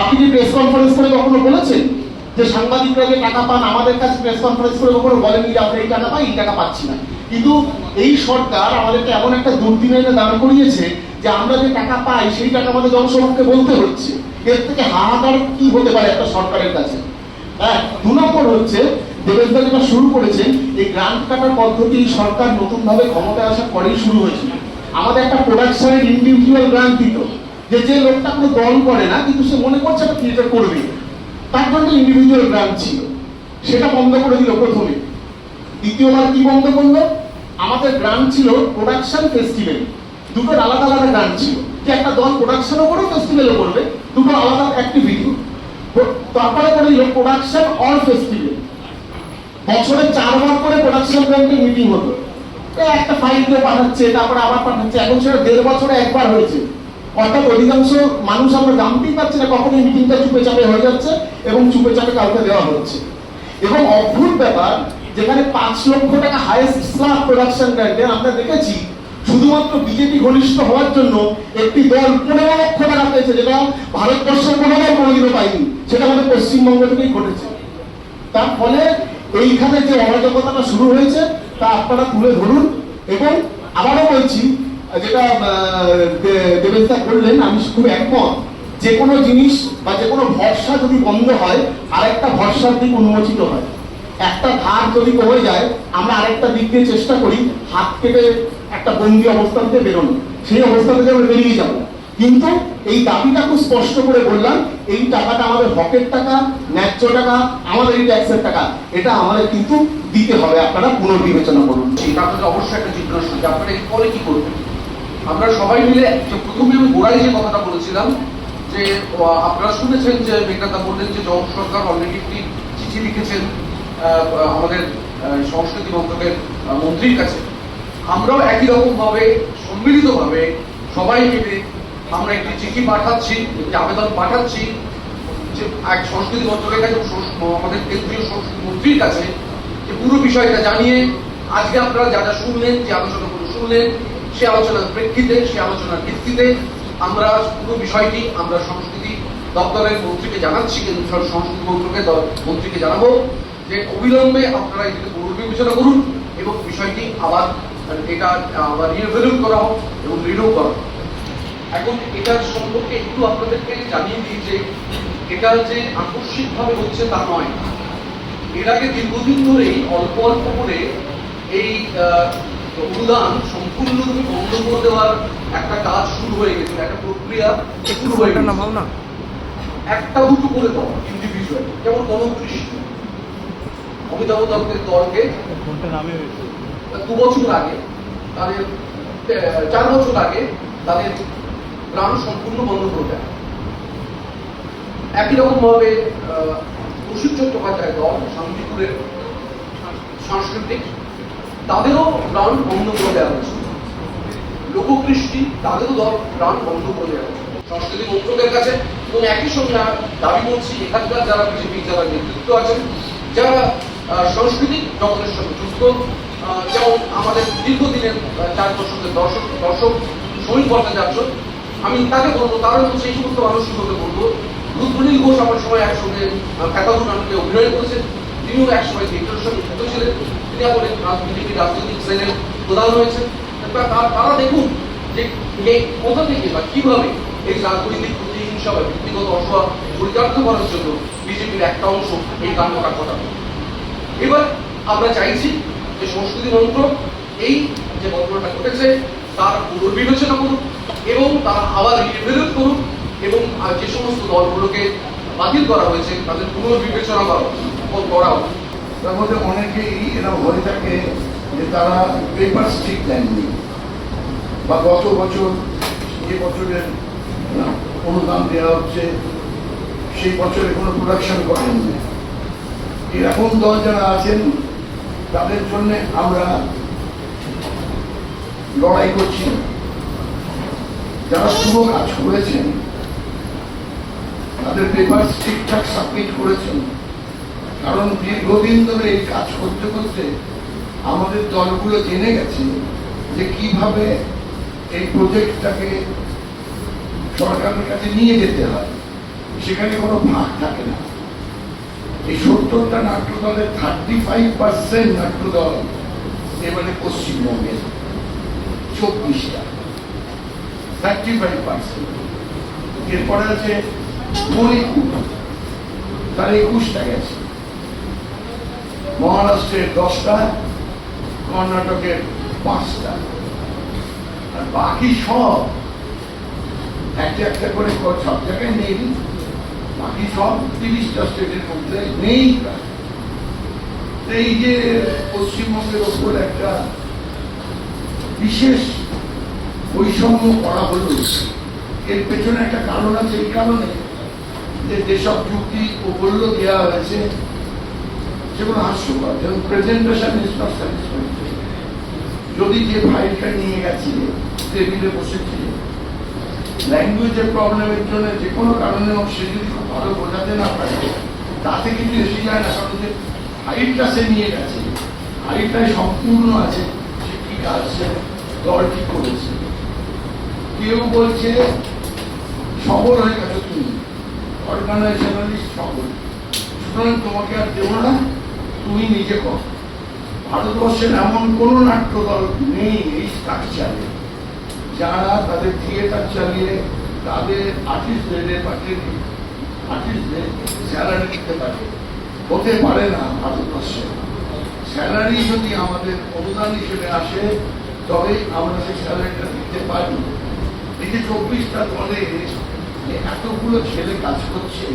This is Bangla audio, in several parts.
আপনি প্রেস কনফারেন্স করে কখনো বলেছেন যে সাংবাদিকরা যে টাকা পান, আমাদের কাছে প্রেস কনফারেন্স করে কখনো বলেনি যে আমরা এই টাকা পাই, এই টাকা পাচ্ছি না? কিন্তু এই সরকার আমাদেরকে এমন একটা দুর্দিনে এনে দাঁড় করিয়েছে যে আমরা যে টাকা পাই, সেই টাকা আমাদের জনসভাকে বলতে হচ্ছে। এর থেকে হাহাকার কি হতে পারে একটা সরকারের কাছে? হ্যাঁ দু নম্বর হচ্ছে দেবেশদা যেটা শুরু করেছেন, এই গ্রান্ট কাটার পদ্ধতি সরকার নতুনভাবে ক্ষমতায় আসার পরেই শুরু হয়েছিল। আমাদের একটা প্রোডাকশনের ইন্ডিভিজুয়াল গ্রান্ট দিত। যে যে লোকটা কোনো দল করে না, কিন্তু সে মনে করছে একটা থিয়েটার করবে তার জন্য ইন্ডিভিজুয়াল গ্রান্ট ছিল। সেটা বন্ধ করে দিল প্রথমে। দ্বিতীয়বার কি বন্ধ করল? আমাদের গ্রান্ট ছিল প্রোডাকশন ফেস্টিভ্যাল দুটোর আলাদা আলাদা গ্রান্ট ছিল। যে একটা দল প্রোডাকশনও করবে ফেস্টিভ্যালও করবে। দুটো আলাদা অ্যাক্টিভিটি তারপরে করে দিল প্রোডাকশন অল ফেস্টিভ্যাল বছরে চারবার করে প্রোডাকশন ব্যাংকের মিটিং হতো একটা ফাইল দিয়ে পাঠাচ্ছে, তারপরে আবার পাঠাচ্ছে। এখন সেটা দেড় বছরে একবার হয়েছে। অর্থাৎ অধিকাংশ মানুষ আমরা জানতেই পারছি না কখন এই মিটিংটা চুপে চাপে হয়ে যাচ্ছে এবং চুপে চাপে কাউকে দেওয়া হচ্ছে। এবং অদ্ভুত ব্যাপার, যেখানে পাঁচ লক্ষ টাকা হাইয়েস্ট স্লাব প্রোডাকশন গ্র্যান্টে আমরা দেখেছি, শুধুমাত্র বিজেপি ঘনিষ্ঠ হওয়ার জন্য একটি দল পনেরো লক্ষ টাকা পেয়েছে, যেটা ভারতবর্ষের কোনো দল কোনোদিনও পায়নি। সেটা আমাদের পশ্চিমবঙ্গ থেকেই ঘটেছে। তার ফলে এইখানে যে অরাজকতাটা শুরু হয়েছে, তা আপনারা তুলে ধরুন। এবং আবারও বলছি যেটা দেবেশদা করলেন আমি খুব একমত। যে কোনো জিনিস বা যে কোনো ভরসা যদি বন্ধ হয়, আরেকটা ভরসার দিক উন্মোচিত হয়। একটা ধার যদি কমে যায়, আমরা আরেকটা দিক দিয়ে চেষ্টা করি, হাত কেটে একটা বন্দি অবস্থান থেকে বেরোনো। সেই অবস্থা থেকে আমরা বেরিয়ে যাব। কিন্তু এই দাবিটা খুব স্পষ্ট করে বললাম, এই টাকাটা আমাদের হকের টাকা, ন্যায্য টাকা, আমাদের এই ট্যাক্সের টাকা, এটা আমাদের কিন্তু দিতে হবে। আপনারা পুনর্বিবেচনা করুন। আপনাদের অবশ্যই একটা জিজ্ঞাসা আপনারা এর পরে কি করবেন? আমরা সবাই মিলে প্রথমে আমি গোড়ায় যে কথাটা বলেছিলাম, যে আপনারা শুনেছেন যে মেঘনাথা বললেন যে জগৎ সরকার অলরেডি একটি চিঠি লিখেছেন আমাদের সংস্কৃতি মন্ত্রকের মন্ত্রীর কাছে। আমরাও একই রকম ভাবে সম্মিলিতভাবে সবাই মিলে আমরা একটি চিঠি পাঠাচ্ছি, একটি আবেদন পাঠাচ্ছি যে এক সংস্কৃতি মন্ত্রকের কাছে আমাদের কেন্দ্রীয় সংস্কৃতি মন্ত্রীর কাছে যে পুরো বিষয়টা জানিয়ে আজকে আপনারা যা যা শুনলেন, যে আলোচনাগুলো শুনলেন সে আলোচনার প্রেক্ষিতে, সে আলোচনার ভিত্তিতে আমরা পুরো বিষয়টি আমরা সংস্কৃতি দপ্তরের মন্ত্রীকে জানাচ্ছি কেন্দ্রীয় সংস্কৃতি মন্ত্রকের মন্ত্রীকে জানাব যে অবিলম্বে আপনারা এটিকে পুনর্বিবেচনা করুন এবং বিষয়টি আবার, এটা আবার রিভেলিউ করা হোক এবং রিনিউ করা হোক। এখন এটার সম্পর্কে একটু আপনাদেরকে জানিয়ে দিই যে এটা যে আকস্মিকভাবে হচ্ছে তা নয় এর আগে দীর্ঘদিন ধরেই অল্প অল্প করে এই অনুদান বন্ধ দেওয়ার একটা কাজ শুরু হয়ে একটা প্রক্রিয়া শুরু হয়ে গেছে। একটা দুটো করে ইন্ডিভিজুয়াল যেমন অমিতাভ দলকে দু বছর আগে তাদের চার বছর আগে তাদের প্রাণ সম্পূর্ণ বন্ধ করে দেয়। একই রকম ভাবে অসিত চট্টোপাধ্যায় দল শান্তিপুরের সাংস্কৃতিক তাদেরও প্রাণ বন্ধ করে দেওয়া হয়েছে। লোককৃষ্টি তাদেরও দল প্রাণ বন্ধ করে দেওয়া সংস্কৃতি মন্ত্রকের কাছে এবং একই সঙ্গে দাবি করছি এখানকার যারা বিজেপি যারা নেতৃত্ব আছেন যারা আহ, সাংস্কৃতিক জগতের সঙ্গে যুক্ত যেমন আমাদের দীর্ঘদিনের চার দশকের দর্শক দর্শক সমীর ভট্টাচার্য আমি তাকে বলব তার এবং সেই সমস্ত মানুষগুলোকে বলব রুদ্রনীল ঘোষ আমার সময় একসঙ্গে খ্যাতাধু নাটকে অভিনয় করেছেন তিনিও একসময় থিয়েটারের সঙ্গে যুক্ত ছিলেন তিনি এখন বিজেপি রাজনৈতিক সেলের প্রধান হয়েছেন তারা দেখুন যে কোথা থেকে বা কীভাবে এই রাজনৈতিক প্রতিহিংসা বা ব্যক্তিগত অসহা পরিচালিত করার জন্য বিজেপির একটা অংশ এই কাণ্ডটা ঘটাবে এবার আমরা চাইছি যে সংস্কৃতি মন্ত্রক এই যে ঘটনাটা ঘটেছে, তার পুনর্বিবেচনা করুক এবং তার আবার রিভেলুট করুক এবং যে সমস্ত দলগুলোকে বাতিল করা হয়েছে, তাদের পুনর্বিবেচনা করা করা হোক। তার মধ্যে অনেকেই এরা ভয় থাকে যে তারা পেপার ঠিক দেননি বা গত বছর যে বছরের অনুদান দেওয়া হচ্ছে, সেই বছরে কোনো প্রোডাকশন করেননি। এরকম দল যারা আছেন, তাদের জন্য আমরা লড়াই করছি। যারা শুভ কাজ করেছেন, তাদের পেপার ঠিকঠাক সাবমিট করেছেন। কারণ দীর্ঘদিন ধরে এই কাজ করতে করতে আমাদের দলগুলো জেনে গেছে যে কীভাবে এই প্রজেক্টটাকে সরকারের কাছে নিয়ে যেতে হয়। সেখানে কোনো ভাগ থাকে না। এই সত্তরটা নাট্যদলের থার্টি ফাইভ পার্সেন্ট নাট্যদল এবারে পশ্চিমবঙ্গের। চব্বিশটা। থার্টি ফাইভ পার্সেন্ট এরপরে আছে তার একুশটা গেছে। মহারাষ্ট্রের দশটা। কর্ণাটকের পাঁচটা। আর বাকি সব একটা একটা করে সব জায়গায় নেই বাকি সব তিরিশটা স্টেটের মধ্যে নেই এই যে পশ্চিমবঙ্গের ওপর একটা বিশেষ বৈষম্য করা হলো, এর পেছনে একটা কারণ আছে, এই কারণে যে যেসব চুক্তি ও মূল্য দেওয়া হয়েছে সেগুলো হাস্যকর যেমন প্রেজেন্টেশন ইজ নট স্যাটিসফাইড যদি যে ফাইলটা নিয়ে গেছিল টেবিলে বসেছিল ল্যাঙ্গুয়েজের প্রবলেমের জন্য যে কোনো কারণে সে যদি খুব ভালো বোঝাতে না পারে, তাতে কিছু এসে যায় না, কারণ যে ফাইলটা সে নিয়ে গেছে ফাইলটাই সম্পূর্ণ আছে, সে কি কাজ, সে দল ঠিক করেছে। কেউ বলছে, সবল হয়ে গেছে তুমি অর্গানাইজেশনালিস্ট সবল। সুতরাং তোমাকে আর দেবো না। তুমি নিজে কর। ভারতবর্ষের এমন কোনো নাট্যদল নেই এই স্ট্রাকচারে যারা তাদের থিয়েটার চালিয়ে তাদের আর্টিস্টদের পাঠিয়ে আর্টিস্টদের স্যালারি দিতে পারে। হতে পারে না ভারতবর্ষে। স্যালারি যদি আমাদের অনুদান হিসেবে আসে তবে আমরা সেই স্যালারিটা দিতে পারি। এই যে চব্বিশটা দলে এতগুলো ছেলে কাজ করছে,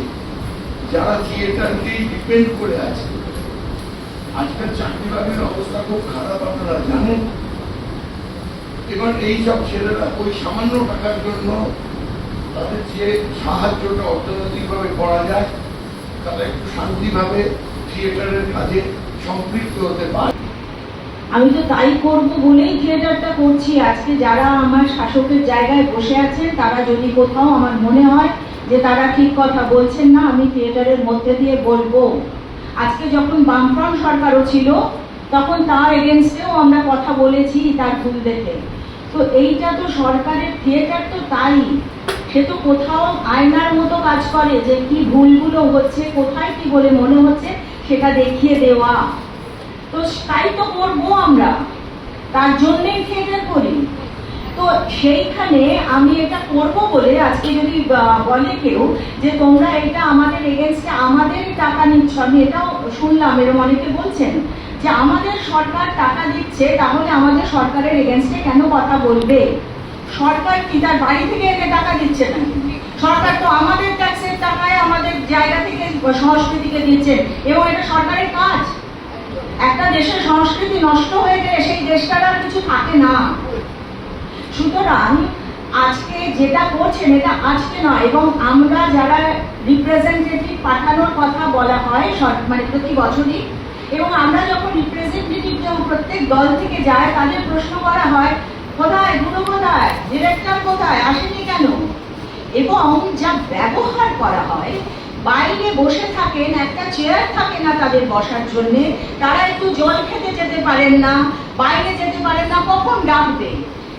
যারা থিয়েটারকেই ডিপেন্ড করে আছে আজকাল চাকরি বাকরির অবস্থা খুব খারাপ, আপনারা জানেন। এবার এই সব ছেলেরা ওই সামান্য টাকার জন্য তাদের যে সাহায্যটা অর্থনৈতিকভাবে করা যায়, তারা একটু শান্তিভাবে থিয়েটারের কাজে সম্পৃক্ত হতে পারে। আমি তো তাই করব বলেই থিয়েটারটা করছি। আজকে যারা আমার শাসকের জায়গায় বসে আছেন, তারা যদি কোথাও আমার মনে হয় যে তারা ঠিক কথা বলছেন না, আমি থিয়েটারের মধ্যে দিয়ে বলব। আজকে যখন বামফ্রন্ট সরকারও ছিল, তখন তার এগেনস্টেও আমরা কথা বলেছি তার ভুল দেখে। তো এইটা তো সরকারের থিয়েটার তো তাই। সে তো কোথাও আয়নার মতো কাজ করে যে কি ভুলগুলো হচ্ছে, কোথায় কি বলে মনে হচ্ছে, সেটা দেখিয়ে দেওয়া। তো তাই তো করব আমরা। তার জন্যই থিয়েটার করি। তো সেইখানে আমি এটা করব বলে আজকে যদি বলে কেউ যে তোমরা এটা আমাদের এগেনস্টে আমাদের টাকা নিচ্ছ, আমি এটাও শুনলাম এরকম অনেকে বলছেন যে আমাদের সরকার টাকা দিচ্ছে, তাহলে আমাদের সরকারের এগেনস্টে কেন কথা বলবে? সরকার কি তার বাড়ি থেকে এনে টাকা দিচ্ছে না? সরকার তো আমাদের ট্যাক্সের টাকায় আমাদের জায়গা থেকে সংস্কৃতিকে দিচ্ছে, এবং এটা সরকারের কাজ। একটা দেশের সংস্কৃতি নষ্ট হয়ে গেলে সেই দেশটার আর কিছু থাকে না। সুতরাং আজকে যেটা করছেন এটা আজকে নয়, এবং আমরা যারা রিপ্রেজেন্টেটিভ পাঠানোর কথা বলা হয় মানে প্রতি বছরই, এবং আমরা যখন রিপ্রেজেন্টেটিভ যখন প্রত্যেক দল থেকে যায় তাদের প্রশ্ন করা হয়, কোথায়গুলো কোথায় ডিরেক্টর কোথায়, আসেনি কেন? এবং যা ব্যবহার করা হয়, বাইরে বসে থাকেন, একটা চেয়ার থাকে না তাদের বসার জন্যে, তারা একটু জল খেতে যেতে পারেন না, বাইরে যেতে পারেন না, কখন ডাকবে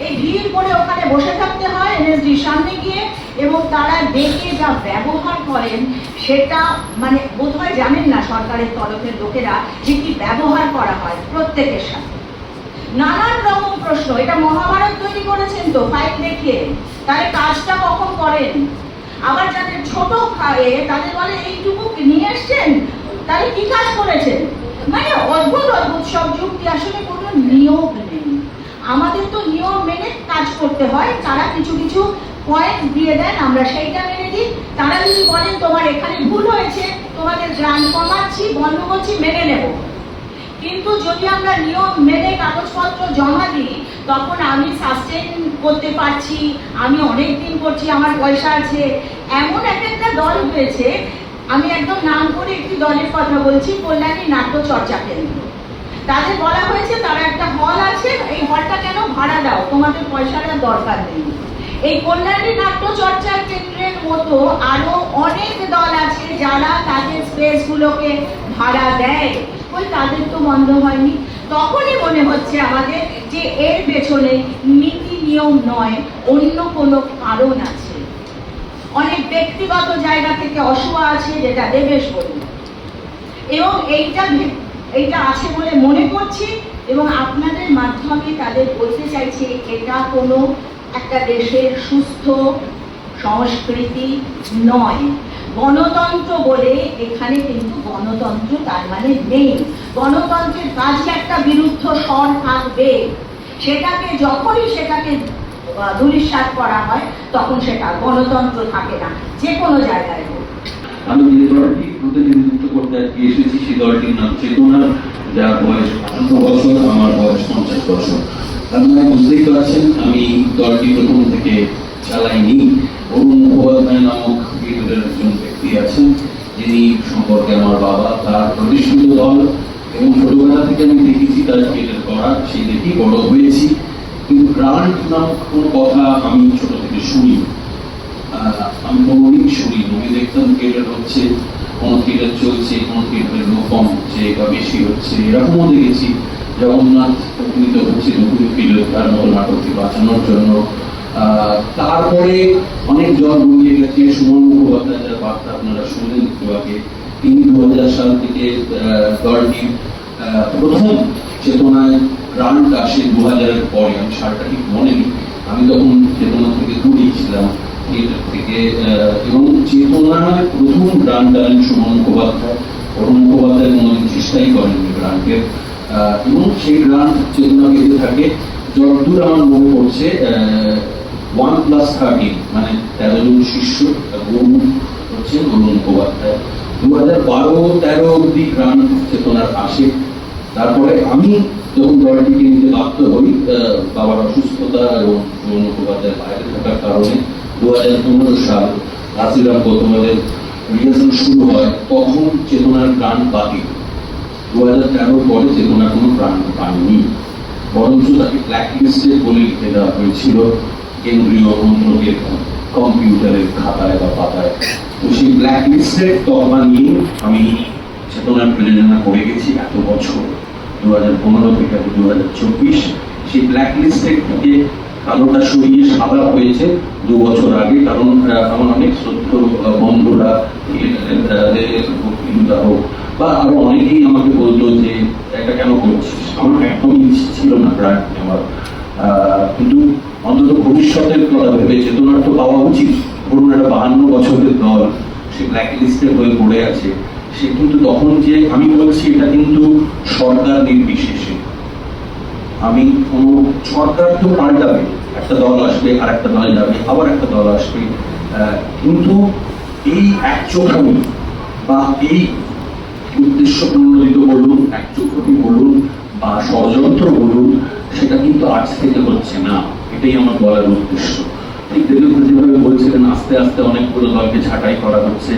এই ভিড় করে ওখানে বসে থাকতে হয় এনএসডির সামনে গিয়ে, এবং তারা দেখে যা ব্যবহার করেন, সেটা মানে বোধহয় জানেন না সরকারের তরফের লোকেরা যে কি ব্যবহার করা হয় প্রত্যেকের সাথে। নানান রকম প্রশ্ন, এটা মহাভারত তৈরি করেছেন তো ফাইল দেখিয়ে। তাহলে কাজটা কখন করেন? আবার যাদের ছোট খায়ে তাদের বলে, এইটুকু নিয়ে এসছেন? তাহলে কি কাজ করেছেন? মানে অদ্ভুত অদ্ভুত সব যুক্তি, আসলে কোনো নিয়োগ নেই। আমাদের তো নিয়ম মেনে কাজ করতে হয়, তারা কিছু কিছু পয়েন্ট দিয়ে দেন, আমরা সেইটা মেনে দিই তারা যদি বলেন, তোমার এখানে ভুল হয়েছে, তোমাদের গ্রাম কমাচ্ছি, বন্ধ করছি, মেনে নেব। কিন্তু যদি আমরা নিয়ম মেনে কাগজপত্র জমা দিই, তখন আমি সাস্টেন করতে পারছি, আমি অনেক দিন করছি, আমার পয়সা আছে। এমন এক একটা দল হয়েছে, আমি একদম নাম করে একটি দলের কথা বলছি, কল্যাণী নাট্য চর্চা কেন্দ্র। তাদের বলা হয়েছে তারা একটা হল আছে, এই হলটা কেন ভাড়া দাও? তোমাদের পয়সার আর দরকার নেই। এই কল্যাণী নাট্য চর্চা কেন্দ্রের মতো আরও অনেক দল আছে যারা তাদের স্পেস গুলোকে ভাড়া দেয়। ওই তাদের তো বন্ধ হয়নি। তখনই মনে হচ্ছে আমাদের যে এর পেছনে নীতি নিয়ম নয়, অন্য কোনো কারণ আছে। অনেক ব্যক্তিগত জায়গা থেকে অসুয়া আছে যেটা দেবেশ বলি এবং এইটা এইটা আছে বলে মনে করছি এবং আপনাদের মাধ্যমে তাদের বলতে চাইছি এটা কোনো একটা দেশের সুস্থ সংস্কৃতি নয়। গণতন্ত্র বলে এখানে কিন্তু গণতন্ত্র তার মানে নেই। গণতন্ত্রের কাজে একটা বিরুদ্ধ স্বর থাকবে। সেটাকে যখনই সেটাকে আহ, করা হয় তখন সেটা গণতন্ত্র থাকে না যে কোনো জায়গায় হোক। আমি যে দলটি প্রতিনিধিত্ব করতে আজকে এসেছি সেই দলটির নাম চেতনা যার বয়স আঠারো বছর আমার বয়স পঞ্চাশ বছর আপনারা বুঝতেই পারছেন আমি দলটি প্রথম থেকে চালাইনি অরুণ মুখোপাধ্যায় নামক বিরোধের একজন ব্যক্তি আছেন যিনি সম্পর্কে আমার বাবা তার প্রতিষ্ঠিত দল এবং ছোটবেলা থেকে আমি দেখেছি তার ক্রিকেটের করা সেই দেখেই বড় হয়েছি কিন্তু গ্রান্ট নামক কোনো কথা আমি ছোট থেকে শুনি। আমি কোনোদিন শুনি আমি দেখতাম থিয়েটার হচ্ছে কোনো থিয়েটার চলছে কোনো থিয়েটারের লোক কম হচ্ছে বা বেশি হচ্ছে এরকমও দেখেছি জগন্নাথ উপনীত হচ্ছে নতুন ফিরে তার মতো নাটককে বাঁচানোর জন্য তারপরে অনেক জল গড়িয়ে গেছে। সুমন মুখোপাধ্যায় যার বার্তা আপনারা শুনলেন একটু আগে। তিনি দু হাজার সাল থেকে দলটি প্রথম চেতনায় গ্রান্ট আসে দু হাজারের পরে। আমি সালটা ঠিক মনে নেই। আমি তখন চেতনা থেকে দূরেই ছিলাম। থেকে এবং চেতনায় প্রথম গ্রান্ট আনেন সুমন মুখোপাধ্যায় অরুণ মুখোপাধ্যায় কোনোদিন চেষ্টাই গ্রান্টের আহ, এবং সেই গ্রান্ট চেতনা বেঁধে থাকে। যতদূর আমার মনে পড়ছে ওয়ান প্লাস থার্টিন মানে তেরো জন শিষ্য গুরু হচ্ছেন অরুণ মুখোপাধ্যায় দু হাজার বারো তেরো অব্দি গ্রান্ট চেতনার আসে। তারপরে আমি যখন দলটিকে নিতে বাধ্য হই বাবার অসুস্থতা এবং সুমন মুখোপাধ্যায়ের বাইরে থাকার কারণে দু হাজার পনেরো সাল রাসিরাম গৌতমের রিহার্সাল শুরু হয় চেতনার কোনো প্রাণ পায়নি বরঞ্চ তাকে ব্ল্যাক লিস্টে বলে লিখে দেওয়া হয়েছিল কেন্দ্রীয় কম্পিউটারের খাতায় বা পাতায়। তো সেই ব্ল্যাক লিস্টের তকমা নিয়ে আমি চেতনার প্রযোজনা করে গেছি এত বছর। দু হাজার পনেরো থেকে দু হাজার চব্বিশ সেই ব্ল্যাক লিস্টের থেকে কালোটা সরিয়ে সাদা হয়েছে। দু বছর আগে কারণ আমার অনেক সত্য বন্ধুরা বক্তৃতা হোক বা আরও অনেকেই আমাকে বলতো যে এটা কেন করছিস? আমার একদমই ছিল না নেওয়ার। আহ, কিন্তু অন্তত ভবিষ্যতের কথা ভেবে চেতনার তো পাওয়া উচিত। ধরুন একটা বাহান্ন বছরের দল সে ব্ল্যাক লিস্টে হয়ে পড়ে আছে সে কিন্তু তখন যে আমি বলছি এটা কিন্তু সরকার নির্বিশেষে। আমি কোনো সরকার তো পাল্টাবে একটা দল আসবে আর একটা দলে যাবে, আবার একটা দল আসবে। কিন্তু এই একচোখানি বা এই উদ্দেশ্য প্রণোদিত বলুন একচোখী বলুন বা ষড়যন্ত্র বলুন, সেটা কিন্তু আজ থেকে হচ্ছে না। এটাই আমার বলার উদ্দেশ্য। ঠিক যেভাবে বলছিলেন, আস্তে আস্তে অনেকগুলো দলকে ছাঁটাই করা হচ্ছে।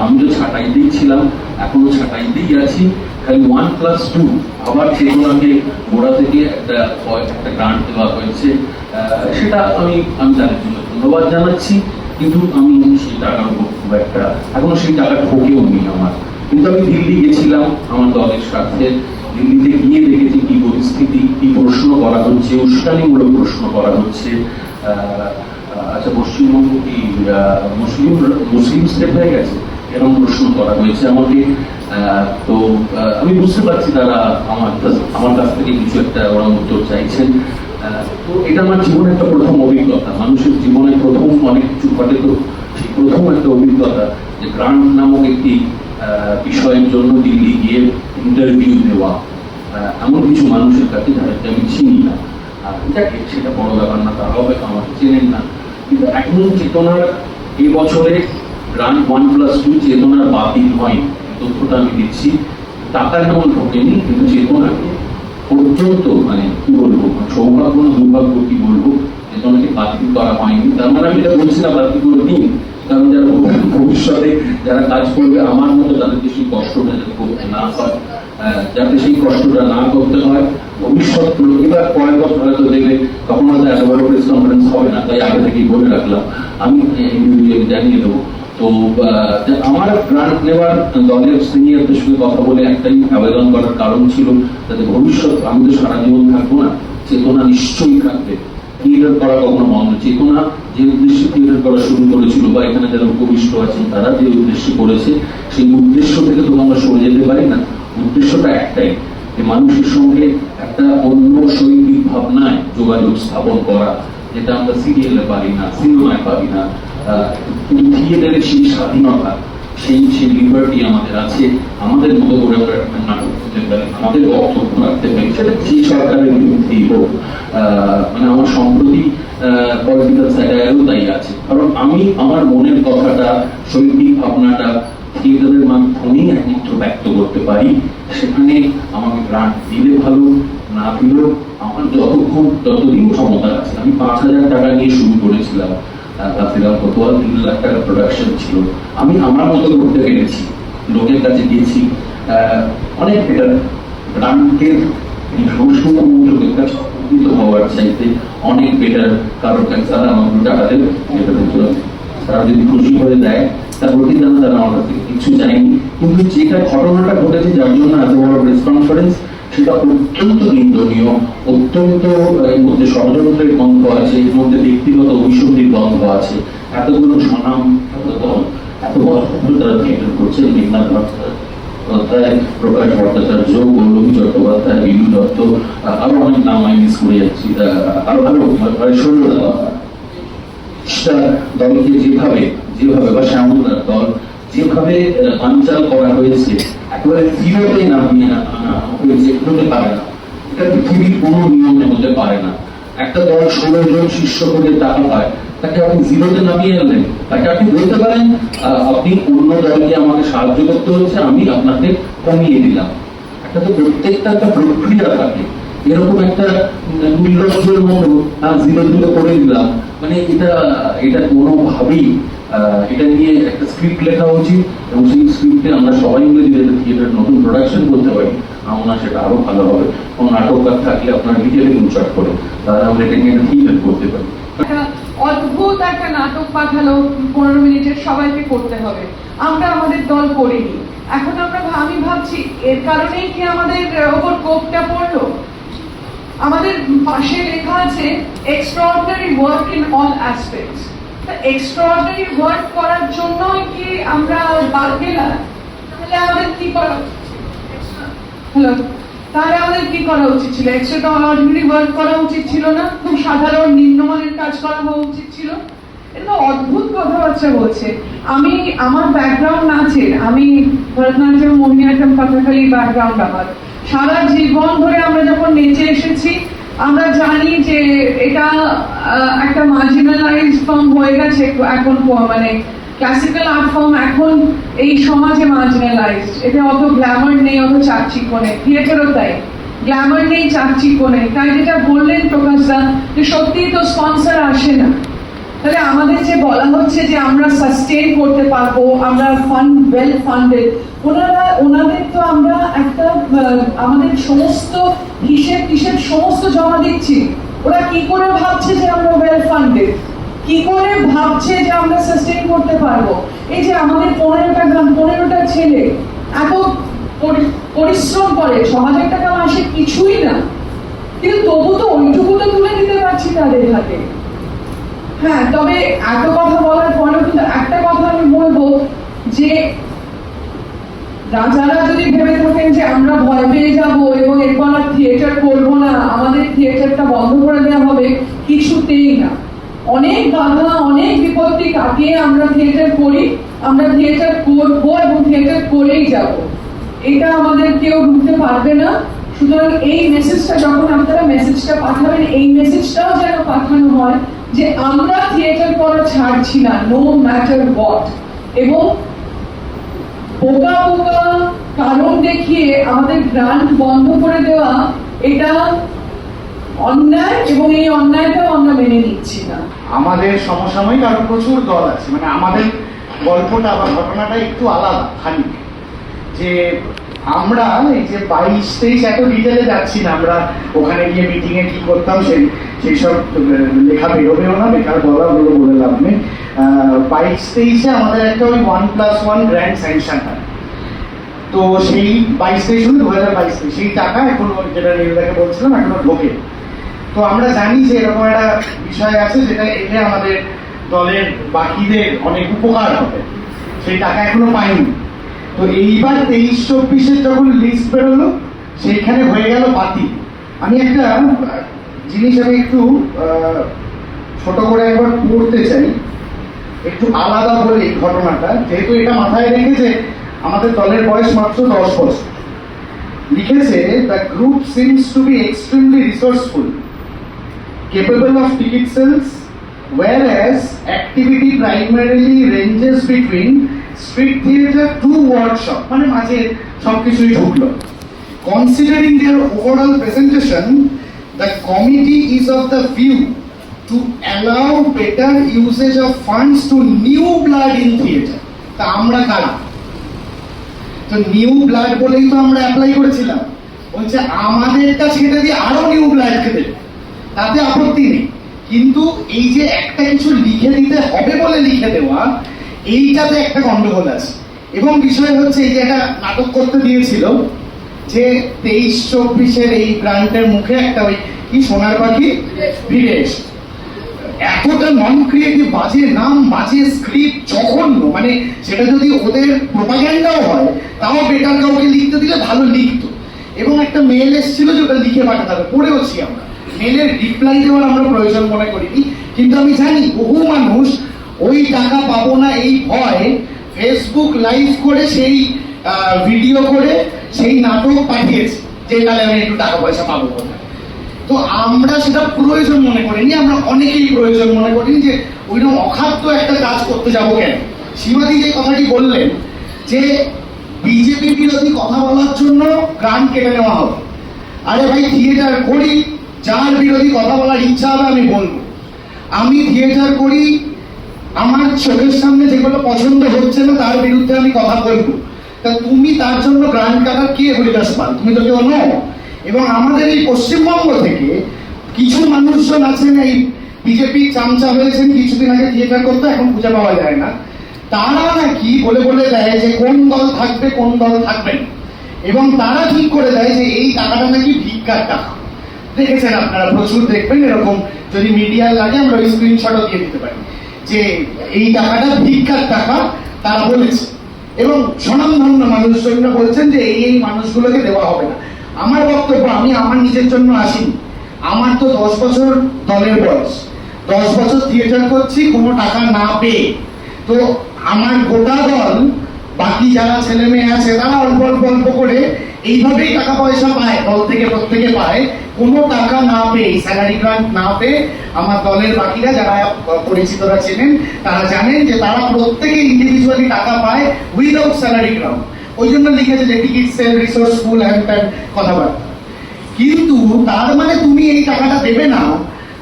আমি তো ছাঁটাইতেই ছিলাম এখনও ছাঁটাইতেই আছি। খালি ওয়ান প্লাস টু আবার চেতনাকে গোড়া থেকে একটা একটা গ্রান্ট দেওয়া হয়েছে সেটা আমি আমি জন্য ধন্যবাদ জানাচ্ছি, কিন্তু আমি সেই টাকার উপর খুব একটা এখনও সেই টাকা ঢোকেও নি আমার। কিন্তু আমি দিল্লি গেছিলাম, আমার দলের সাথে। দিল্লিতে গিয়ে দেখেছি কি পরিস্থিতি, কি প্রশ্ন করা হচ্ছে, উস্কানিমূলক প্রশ্ন করা হচ্ছে। আচ্ছা পশ্চিমবঙ্গ কি মুসলিম মুসলিম স্টেট হয়ে গেছে? এরকম প্রশ্ন করা হয়েছে আমাকে। তো আমি বুঝতে পারছি তারা আমার আমার কাছ থেকে কিছু একটা ওরা উত্তর চাইছেন। তো এটা আমার জীবনের একটা প্রথম অভিজ্ঞতা। মানুষের জীবনে প্রথম অনেক কিছু ঘটে তো, সেই প্রথম একটা অভিজ্ঞতা যে গ্রান্ট নামক একটি বিষয়ের জন্য দিল্লি গিয়ে ইন্টারভিউ দেওয়া এমন কিছু মানুষের কাছে যাদেরকে আমি চিনি না। আর যাকে সেটা বড় ব্যাপার না, তারাও হয়তো আমাকে চেনেন না। কিন্তু এখন চেতনার এই বছরে গ্রান্ট ওয়ান প্লাস টু চেতনার বাতিল হয় তথ্যটা আমি দিচ্ছি। টাকা যেমন ঢোকেনি, কিন্তু চেতনাকে পর্যন্ত মানে কি বলব সৌভাগ্য না দুর্ভাগ্য কি বলব চেতনাকে বাতিল করা হয়নি। তার মানে আমি এটা বলছি না বাতিল করে দিন। কারণ যারা ভবিষ্যতে যারা কাজ করবে, আমার মতো তাদেরকে সেই কষ্টটা যাতে করতে না হয় যাতে সেই কষ্টটা না করতে হয়। ভবিষ্যৎ এবার পরের বছর হয়তো দেখবে, তখন হয়তো এত বড় প্রেস কনফারেন্স হবে না, তাই আগে থেকেই বলে রাখলাম। আমি জানিয়ে দেবো। তো আমার গ্রান্ট নেওয়ার দলের সিনিয়রদের সঙ্গে কথা বলে একটাই আবেদন করার কারণ ছিল যাতে ভবিষ্যৎ আমি তো সারা জীবন থাকব না। চেতনা নিশ্চয়ই থাকবে। থিয়েটার করা কখনো বন্ধ। চেতনা যে উদ্দেশ্যে থিয়েটার করা শুরু করেছিল বা এখানে যারা উপবিষ্ট আছেন, তারা যে উদ্দেশ্যে করেছে, সেই উদ্দেশ্য থেকে তো আমরা সরে যেতে পারি না। উদ্দেশ্যটা একটাই, যে মানুষের সঙ্গে একটা অন্য শৈল্পিক ভাবনায় যোগাযোগ স্থাপন করা, যেটা আমরা সিরিয়ালে পারি না সিনেমায় পারি না। কিন্তু থিয়েটারের সেই স্বাধীনতা, সেই সেই লিবার্টি আমাদের আছে, আমাদের মতো করে আমরা নাটক করতে পারি, আমাদের বক্তব্য রাখতে পারি, সেটা যে সরকারের বিরুদ্ধেই হোক মানে আমার সম্প্রতি পলিটিক্যাল স্যাটায়ারও তাই আছে। কারণ আমি, আমার মনের কথাটা, শৈল্পিক ভাবনাটা থিয়েটারের মাধ্যমেই একমাত্র ব্যক্ত করতে পারি, সেখানে আমাকে গ্রান্ট দিলে ভালো, না দিলেও আমার যতক্ষণ, যতদিন ক্ষমতা আছে, আমি পাঁচ হাজার টাকা নিয়ে শুরু করেছিলাম কাফিরাম কোতোয়াল তিন লাখ টাকার প্রোডাকশন ছিল। আমি আমার মতো করতে পেরেছি লোকের কাছে গিয়েছি অনেক বেটার কাছে উপকৃত হওয়ার চাইতে অনেক বেটার কাছে তারা আমাকে টাকা হচ্ছে তারা যদি খুশি হয়ে দেয় তারপর কি তারা আমার কাছ কিছু চাইনি কিন্তু যেটা ঘটনাটা ঘটেছে, যার জন্য এত বড় প্রেস কনফারেন্স সেটা অত্যন্ত নিন্দনীয় অত্যন্ত এর মধ্যে ষড়যন্ত্রের গন্ধ আছে এর মধ্যে ব্যক্তিগত অভিসন্ধির গন্ধ আছে। এতগুলো স্বনাম এত চট্টোপাধ্যায় আরও অনেক নাম আমি মানে যেভাবে বা শ্যামলার দল যেভাবে আহ, আনচাল করা হয়েছে জিরোতে নামিয়ে আনা হতে পারে না। এটা পৃথিবীর কোনো নিয়মে হতে পারে না। একটা দল করে তাকে আপনি জিরোতে নামিয়ে আনলেন। তাকে আপনি বলতে পারেন আপনি অন্য দলকে আমাকে সাহায্য করতে হচ্ছে, আমি আপনাকে কমিয়ে দিলাম। একটা তো প্রত্যেকটা একটা প্রক্রিয়া থাকে। এরকম একটা নির্লজ্জের মতো জিরো জিরো করে দিলাম। মানে এটা এটা কোনোভাবেই এটা নিয়ে একটা স্ক্রিপ্ট লেখা উচিত এবং সেই স্ক্রিপ্টে আমরা সবাই মিলে যদি থিয়েটার নতুন প্রোডাকশন করতে পারি, আমার সেটা আরও ভালো হবে। কোনো নাটককার থাকলে আপনার ডিটেলে ইনচার্ট করে তাহলে আমরা এটা নিয়ে থিয়েটার করতে পারি। অদ্ভুত একটা নাটক পাঠালো, পনেরো মিনিটের সবাইকে করতে হবে। আমরা আমাদের দল করিনি। এখন আমরা আমি ভাবছি, এর কারণেই কি আমাদের ওপর কোপটা পড়ল? আমাদের পাশে লেখা আছে extraordinary work in all aspects extraordinary work করার জন্যই কি আমরা বাদ গেলাম তাহলে আমাদের কি করা হ্যালো? তাহলে আমাদের কি করা উচিত ছিল? এক্সট্রা অর্ডিনারি ওয়ার্ক করা উচিত ছিল না। খুব সাধারণ নিম্নমানের কাজ করা হওয়া উচিত ছিল। এটা অদ্ভুত কথাবার্তা বলছে। আমি, আমার ব্যাকগ্রাউন্ড নাচের। আমি ভরতনাট্যম মোহিনীয়াট্যম কথাখালি ব্যাকগ্রাউন্ড আমার। সারা জীবন ধরে আমরা যখন নেচে এসেছি আমরা জানি যে এটা একটা মার্জিনালাইজ ফর্ম হয়ে গেছে এখন মানে ক্লাসিক্যাল আর্ট ফর্ম এখন এই সমাজে মার্জিনালাইজ এতে অত গ্ল্যামার নেই, অত চাকচিক্য নেই। থিয়েটারও তাই। গ্ল্যামার নেই, চাকচিক্য নেই। তাই যেটা বললেন প্রকাশদা যে সত্যিই তো স্পন্সর আসে না। তাহলে আমাদের যে বলা হচ্ছে যে আমরা সাস্টেন করতে পারব, আমরা ফান্ড ওয়েল ফান্ডেড ওনারা, ওনাদের তো আমাদের সমস্ত হিসেব টিসেব সমস্ত জমা দিচ্ছি। ওরা কি করে ভাবছে যে আমরা ওয়েল ফান্ডেড কি করে ভাবছে যে আমরা সাস্টেন করতে পারব? এই যে আমাদের পনেরোটা গ্রাম, পনেরোটা ছেলে এত পরি- পরিশ্রম করে, ছ হাজার টাকা মাসে কিছুই না। কিন্তু তবু তো ওইটুকু তো তুলে দিতে পারছি তাদের হাতে। হ্যাঁ তবে এত কথা বলার পরেও কিন্তু একটা কথা আমি বলব যে রাজারা যদি ভেবে থাকেন যে আমরা ভয় পেয়ে যাব এবং এরপর আর থিয়েটার করব না, আমাদের থিয়েটারটা বন্ধ করে দেওয়া হবে, কিছুতেই না। অনেক বাধা, অনেক বিপত্তি কাটিয়ে আমরা থিয়েটার করি, আমরা থিয়েটার করব এবং থিয়েটার করেই যাব। এটা আমাদের কেউ ঢুকতে পারবে না। সুতরাং এই মেসেজটা যখন আপনারা মেসেজটা পাঠাবেন, এই মেসেজটাও যেন পাঠানো হয় যে আমরা থিয়েটার করা ছাড়ছি না নো ম্যাটার হোয়াট এবং বোকা বোকা কারণ দেখিয়ে আমাদের গ্রান্ট বন্ধ করে দেওয়া এটা অন্যায় এবং এই অন্যায়টাও আমরা মেনে নিচ্ছি না। আমাদের সমসাময়িক আরও প্রচুর দল আছে। মানে আমাদের গল্পটা বা ঘটনাটা একটু আলাদা, খানিক। যে আমরা এই যে বাইশ, তেইশ, এত ডিটেলে যাচ্ছি না, আমরা ওখানে গিয়ে মিটিং এ কি করতাম, সেই সেই সব লেখা বেরোবেও না, বেকার বলা বলে লাভ নেই। বাইশ তেইশে আমাদের একটা ওই one plus one grand sanction হয়। তো সেই বাইশ তেইশ হলো দু হাজার বাইশ তেইশ। সেই টাকা এখনও যেটা নীলদাকে বলছিলাম, এখনও ঢোকে তো আমরা জানি যে এরকম একটা বিষয় আছে যেটা এলে আমাদের দলের বাকিদের অনেক উপকার হবে। সেই টাকা এখনও পাইনি। তো এইবার তেইশ চব্বিশের যখন লিস্ট বেরোলো, সেইখানে হয়ে গেল বাতিল। আমি একটা জিনিস আমি একটু ছোট করে একবার পড়তে চাই। একটু আলাদা করে এই ঘটনাটা, যেহেতু এটা মাথায় রেখেছে, আমাদের দলের বয়স মাত্র দশ বছর। লিখেছে the group seems to be extremely resourceful capable of ticket war as activity primarily ranges between street theatre to workshop মানে মাঝে সব কিছুই ঢুকলো। Considering their overall presentation the committee is of the view to allow better usage of funds to new blood in theatre তা আমরা কারা? তো নিউ ব্লাড বলেই তো আমরা অ্যাপ্লাই করেছিলাম। বলছে আমাদেরটা ছেড়ে দিয়ে আরও নিউ ব্লাড খেতে তাতে আপত্তি নেই। কিন্তু এই যে একটা কিছু লিখে দিতে হবে বলে লিখে দেওয়া এইটাতে একটা গন্ডগোল আছে। এবং বিষয় হচ্ছে এই যে একটা নাটক করতে দিয়েছিল যে তেইশ চব্বিশের এই গ্রান্টের মুখে একটা ওই কি সোনার পাখি? ফিরে এসে এতটা নন ক্রিয়েটিভ বাজে নাম বাজে স্ক্রিপ্ট জঘন্য। মানে সেটা যদি ওদের প্রোপাগ্যান্ডাও হয়, তাও বেটার কাউকে লিখতে দিলে ভালো লিখতো। এবং একটা মেল এসেছিল যে ওটা লিখে পাঠাতে হবে, পড়েওছি আমরা। মেলের রিপ্লাই দেওয়ার আমরা প্রয়োজন মনে করিনি, কিন্তু আমি জানি বহু মানুষ ওই টাকা পাবো না এই ভয় ফেসবুক লাইভ করে সেই ভিডিও করে সেই নাটক পাঠিয়েছে, যে তাহলে আমি একটু টাকা পয়সা পাবো কোথায় তো আমরা সেটা প্রয়োজন মনে করিনি, আমরা অনেকেই প্রয়োজন মনে করিনি যে ওইরকম অখাদ্য একটা কাজ করতে যাব কেন? সীমাদি যে কথাটি বললেন যে বিজেপি বিরোধী কথা বলার জন্য গ্রাম কেটে নেওয়া হবে। আরে ভাই থিয়েটার করি, যার বিরোধী কথা বলার ইচ্ছা হবে আমি বলব। আমি থিয়েটার করি, আমার চোখের সামনে যেগুলো পছন্দ হচ্ছে না, তার বিরুদ্ধে আমি কথা বলব। তা তুমি তার জন্য গ্রান্ট কাটার কে হরিদাস পাল? তুমি তো কেউ নও। এবং আমাদের এই পশ্চিমবঙ্গ থেকে কিছু মানুষজন আছেন, এই বিজেপি চামচা হয়েছেন কিছুদিন আগে থিয়েটার করতে, এখন খুঁজে পাওয়া যায় না। তারা নাকি বলে বলে দেয় যে কোন দল থাকবে, কোন দল থাকবে না। এবং তারা ঠিক করে দেয় যে এই টাকাটা নাকি ভিক্ষার টাকা। দেখেছেন আপনারা, প্রচুর দেখবেন এরকম, যদি মিডিয়ার লাগে আমরা ওই স্ক্রিনশটও দিয়ে দিতে পারি। যে এই টাকাটা ভিক্ষার টাকা, তারা বলেছে। এবং স্বনামধন্য মানুষজনরা বলছেন যে এই এই মানুষগুলোকে দেওয়া হবে না। আমার বক্তব্য আমি আমার নিজের জন্য আসিনি। আমার তো দশ বছর দলের বয়স। দশ বছর থিয়েটার করছি, কোনো টাকা না পেয়ে। তো আমার গোটা দল, বাকি যারা ছেলে মেয়ে আছে, তারা অল্প অল্প অল্প করে এইভাবেই টাকা পয়সা পায়, দল থেকে প্রত্যেকে পায়। কোনো টাকা না পেয়ে স্যালারি গ্রান্ট না পেয়ে আমার দলের বাকিরা যারা পরিচিতরা চেনেন, তারা জানেন যে তারা প্রত্যেকে ইন্ডিভিজুয়ালি টাকা পায় উইদাউট স্যালারি গ্রান্ট ওই জন্য লিখেছে যে টিকিট সেল রিসোর্সফুল হ্যান্ড ত্যান কথাবার্তা। কিন্তু তার মানে তুমি এই টাকাটা দেবে না,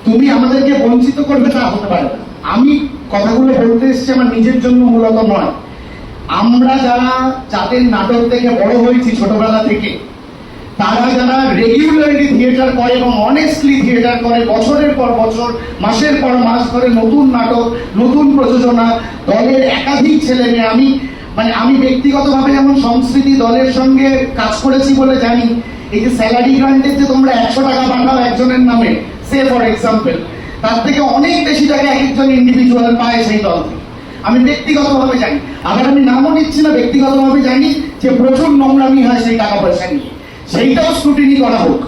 তুমি আমাদেরকে বঞ্চিত করবে তা হতে পারে আমি কথাগুলো বলতে এসেছি আমার নিজের জন্য মূলত নয়। আমরা যারা যাদের নাটক থেকে বড় হয়েছি ছোটবেলা থেকে, তারা যারা রেগুলারলি থিয়েটার করে এবং অনেস্টলি থিয়েটার করে, বছরের পর বছর, মাসের পর মাস ধরে নতুন নাটক, নতুন প্রযোজনা, দলের একাধিক ছেলে মেয়ে, আমি মানে আমি ব্যক্তিগতভাবে যেমন সংস্কৃতি দলের সঙ্গে কাজ করেছি বলে জানি, এই যে স্যালারি গ্রান্টের যে তোমরা একশো টাকা পাঠাও একজনের নামে, সে ফর এক্সাম্পল তার থেকে অনেক বেশি টাকা এক একজন ইন্ডিভিজুয়াল পায় সেই দল আমি ব্যক্তিগতভাবে জানি। আবার আমি নামও নিচ্ছি না, ব্যক্তিগতভাবে জানি যে প্রচুর নোংরামি হয় সেই টাকা পয়সা নিয়ে। সেইটাও স্ক্রুটিনি করা হোক।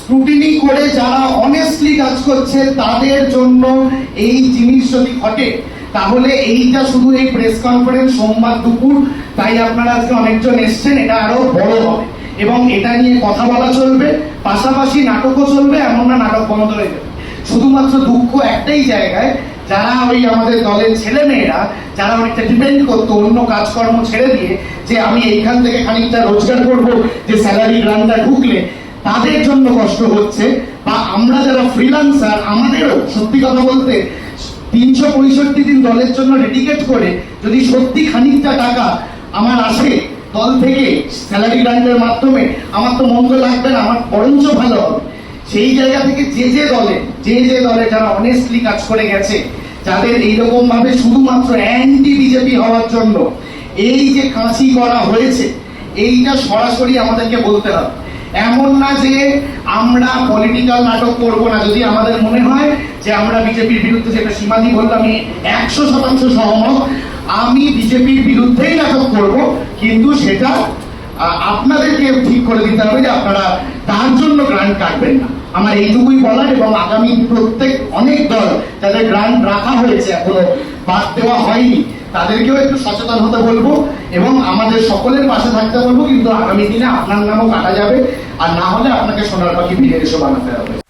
স্ক্রুটিনি করে যারা অনেস্টলি কাজ করছে, তাদের জন্য এই জিনিস যদি ঘটে তাহলে এইটা শুধু এই প্রেস কনফারেন্স সোমবার দুপুর, তাই আপনারা আজকে অনেকজন এসছেন, এটা আরও বড় হবে। এবং এটা নিয়ে কথা বলা চলবে, পাশাপাশি নাটকও চলবে, এমন না নাটক বন্ধ হয়ে যাবে। শুধুমাত্র দুঃখ একটাই জায়গায়, যারা ওই আমাদের দলের ছেলে মেয়েরা যারা অনেকটা ডিপেন্ড করতো অন্য কাজকর্ম ছেড়ে দিয়ে, যে আমি এইখান থেকে খানিকটা রোজগার করব, যে স্যালারি গ্রান্টটা ঢুকলে, তাদের জন্য কষ্ট হচ্ছে, বা আমরা যারা ফ্রিল্যান্সার আমাদেরও সত্যি কথা বলতে তিনশো পঁয়ষট্টি দিন দলের জন্য ডেডিকেট করে যদি সত্যি খানিকটা টাকা আমার আসে দল থেকে স্যালারি গ্রান্টের মাধ্যমে, আমার তো মন্দ লাগবে না, আমার বরঞ্চ ভালো হবে। সেই জায়গা থেকে যে যে দলে, যে যে দলে যারা অনেস্টলি কাজ করে গেছে, যাদের এইরকম ভাবে শুধুমাত্র অ্যান্টি বিজেপি হওয়ার জন্য এই যে কাঁচি করা হয়েছে, এইটা সরাসরি আমাদেরকে বলতে হবে। এমন না যে আমরা পলিটিক্যাল নাটক করব না, যদি আমাদের মনে হয় যে আমরা বিজেপির বিরুদ্ধে যেটা সীমাদি বললাম, আমি একশো শতাংশ সহমত। আমি বিজেপির বিরুদ্ধেই নাটক করব, কিন্তু সেটা আপনাদেরকে ঠিক করে দিতে হবে যে আপনারা তার জন্য গ্রান্ট কাটবেন না। আমার এইটুকুই বলার এবং আগামী প্রত্যেক অনেক দল যাদের গ্রান্ট রাখা হয়েছে, এখনও বাদ দেওয়া হয়নি, তাদেরকেও একটু সচেতন হতে বলব এবং আমাদের সকলের পাশে থাকতে বলব, কিন্তু আগামী দিনে আপনার নামও কাটা যাবে। আর না হলে আপনাকে সোনার পাখি ফিরে এসে বানাতে হবে।